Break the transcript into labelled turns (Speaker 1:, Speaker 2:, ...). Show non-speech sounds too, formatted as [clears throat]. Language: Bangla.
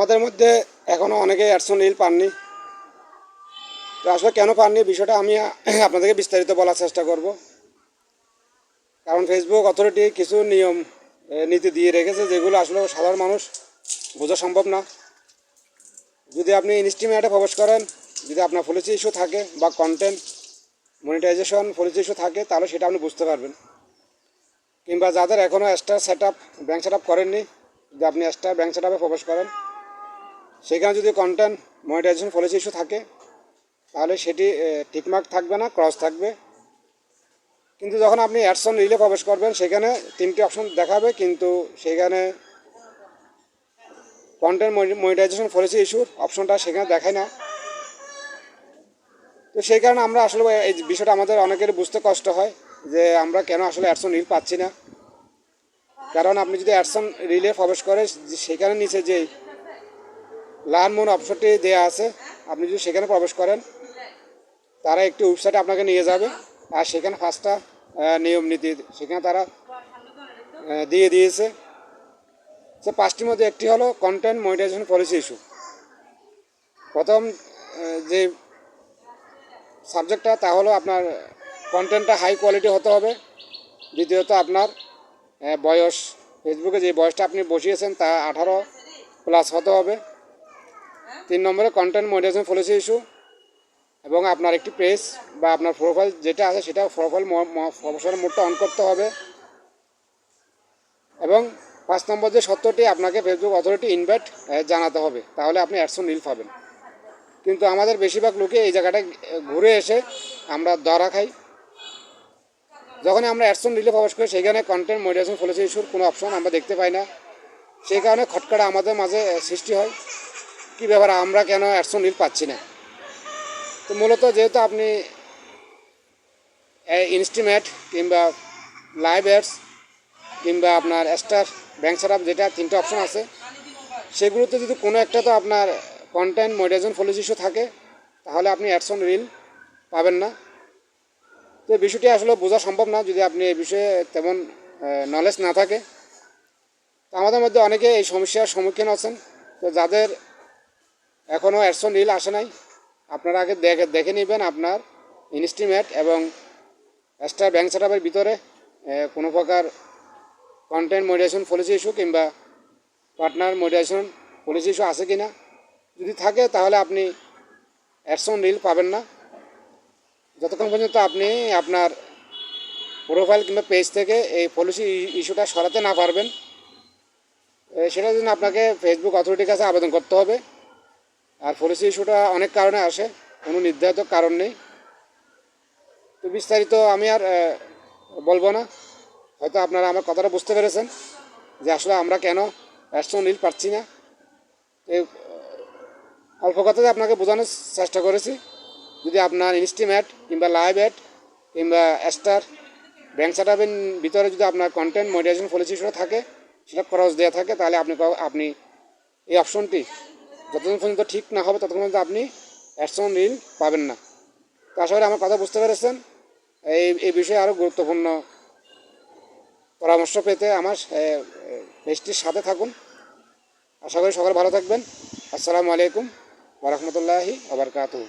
Speaker 1: আমাদের মধ্যে এখনও অনেকে অ্যাডসন রিল পাননি। তো আসলে কেন পাননি বিষয়টা আমি, [clears throat] আপনাদেরকে বিস্তারিত বলার চেষ্টা করব। কারণ ফেসবুক অথরিটি কিছু নিয়ম নীতি দিয়ে রেখেছে যেগুলো আসলে সাধারণ মানুষ বোঝা সম্ভব না। যদি আপনি ইনস্টিমেটে প্রবেশ করেন, যদি আপনার পলিসি ইস্যু থাকে বা কন্টেন্ট মনিটাইজেশন পলিসি ইস্যু থাকে, তাহলে সেটা আপনি বুঝতে পারবেন। কিংবা যাদের এখনও extra set up bank set up করেননি, যদি আপনি এক্সট্রা ব্যাঙ্ক সেট আপে প্রবেশ করেন সেখানে যদি কন্টেন্ট মনিটাইজেশন পলিসি ইস্যু থাকে, তাহলে সেটি টিকমার্ক থাকবে না ক্রস থাকবে। কিন্তু যখন আপনি অ্যাডসন রিলে প্রবেশ করবেন, সেখানে তিনটি অপশন দেখাবে, কিন্তু সেখানে কন্টেন্ট মনিটাইজেশন পলিসি ইস্যুর অপশনটা সেখানে দেখায় না। তো সেই কারণে আমরা আসলে এই বিষয়টা আমাদের অনেকের বুঝতে কষ্ট হয়, যে আমরা কেন আসলে অ্যাডসন রিল পাচ্ছি না। কারণ আপনি যদি অ্যাডসন রিলে প্রবেশ করে সেখানে নিচে যে লার্ন মোন অপশনটি দেওয়া আছে। আপনি যদি সেখানে প্রবেশ করেন, তারা একটি ওয়েবসাইটে আপনাকে নিয়ে যাবে। আর সেখানে ফার্স্টটা নিয়ম নীতি সেখানে তারা দিয়ে দিয়েছে। সে পাঁচটির মধ্যে একটি হলো কন্টেন্ট মনিটাইজেশন পলিসি ইস্যু প্রথম যে সাবজেক্টটা তা হলো আপনার কন্টেন্টটা হাই কোয়ালিটি হতে হবে। দ্বিতীয়ত আপনার বয়স। ফেসবুকে যে বয়সটা আপনি বসিয়েছেন, তা আঠারো প্লাস হতে হবে। তিন নম্বরে কন্টেন্ট মনিটাইজেশন পলিসি ইস্যু এবং আপনার একটি পেজ বা আপনার প্রোফাইল যেটা আছে সেটা প্রোফাইল প্রফেশনাল মোডটা অন করতে হবে। এবং পাঁচ নম্বর যে সত্যটি আপনাকে ফেসবুক অথরিটি ইনভাইট জানাতে হবে, তাহলে আপনি অ্যাডসন রিল পাবেন। কিন্তু আমাদের বেশিরভাগ লোকে এই জায়গাটায় ঘুরে এসে আমরা দরা খাই। যখন আমরা অ্যাডসন রিলে প্রবেশ করি, সেখানে কন্টেন্ট মডিটেশন পলিসি ইস্যুর কোনো অপশন আমরা দেখতে পাই না। সেই কারণে খটকাটা আমাদের মাঝে সৃষ্টি হয়। কী ব্যাপার, আমরা কেন অ্যাডসন রিল পাচ্ছি না? তো মূলত যেহেতু আপনি ইনস্টিমেট কিংবা লাইভ অ্যাডস কিংবা আপনার স্টার ব্যাংক সেট যেটা তিনটে অপশন আছে, সেগুলোতে যদি কোনো একটা তো আপনার কন্টেন্ট মডিটেশন পলিসি থাকে, তাহলে আপনি অ্যাডসন রিল পাবেন না। তো এই বিষয়টি আসলে বোঝা সম্ভব না, যদি আপনি এই বিষয়ে তেমন নলেজ না থাকে। তো আমাদের মধ্যে অনেকে এই সমস্যার সম্মুখীন আছেন। তো যাদের এখনও অ্যাডসন রিল আসে নাই। আপনারা আগে দেখে দেখে নেবেন আপনার ইনস্টিমেট এবং এক্সট্রা ব্যাঙ্ক সেটআপের ভিতরে কোনো প্রকার কন্টেন্ট মডিটেশন পলিসি ইস্যু কিংবা পার্টনার মডিটেশন পলিসি ইস্যু আছে কি না যদি থাকে, তাহলে আপনি অ্যাডসন রিল পাবেন না। যতক্ষণ পর্যন্ত আপনি আপনার প্রোফাইল কিংবা পেজ থেকে এই পলিসি ইস্যুটা সরাতে না পারবেন সেটার জন্য আপনাকে ফেসবুক অথরিটির কাছে আবেদন করতে হবে। আর পলিসি ইস্যুটা অনেক কারণে আসে, কোনো নির্ধারিত কারণ নেই। তো বিস্তারিত আমি আর বলব না। হয়তো আপনারা আমার কথাটা বুঝতে পেরেছেন যে আসলে আমরা কেন অ্যাডসন রিল পাচ্ছি না। অল্প কথাতে আপনাকে বোঝানোর চেষ্টা করেছি। যদি আপনার ইনস্টিমেট কিংবা লাইভ অ্যাড কিংবা স্টার ব্যাংক সেটআপের ভিতরে যদি আপনার কন্টেন্ট মডিটেশন পলিসি ইস্যুটা থাকে, সেটা খরচ দেওয়া থাকে, তাহলে আপনি আপনি এই অপশনটি যতক্ষণ পর্যন্ত ঠিক না হবে, ততক্ষণ পর্যন্ত আপনি অ্যাডসন ঋণ পাবেন না। তো আশা করি আমার কথা বুঝতে পেরেছেন। এই এই বিষয়ে আরও গুরুত্বপূর্ণ পরামর্শ পেতে আমার পেজটির সাথে থাকুন। আশা করি সকাল ভালো থাকবেন। আসসালামু আলাইকুম ওরহমতুল্লাহি আবরকাতুহ